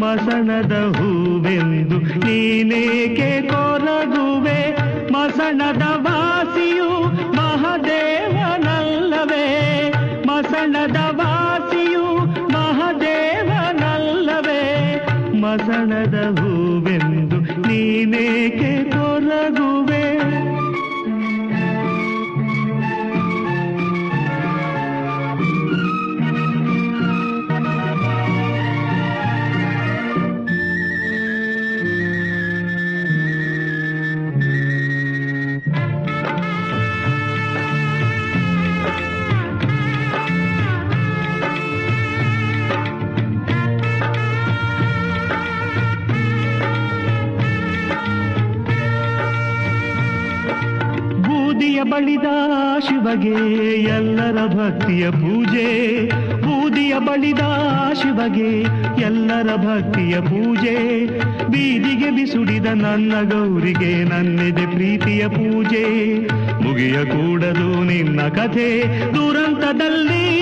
ಮಸಣದ ಹೂವೆಂದು ನೀನೇಕೆ ಕೊರಗುವೆ ಮಸಣದ ವಾಸಿಯು ಮಹದೇವನಲ್ಲವೇ? ಮಸಣದ ವಾಸಿಯು ಮಹದೇವನಲ್ಲವೇ? ಮಸಣದ ಹೂವೆಂದು ನೀನೇಕೆ ಕೊರಗುವೆ ಬಳಿದ ಶಿವಗೆ, ಎಲ್ಲರ ಭಕ್ತಿಯ ಪೂಜೆ. ಬೂದಿಯ ಬಳಿದ ಶಿವಗೆ, ಎಲ್ಲರ ಭಕ್ತಿಯ ಪೂಜೆ. ಬೀದಿಗೆ ಬಿಸುಡಿದ ನನ್ನ ಗೌರಿಗೆ ನನ್ನಿದೆ ಪ್ರೀತಿಯ ಪೂಜೆ. ಮುಗಿಯ ಕೂಡದು ನಿನ್ನ ಕಥೆ, ದುರಂತದಲ್ಲಿ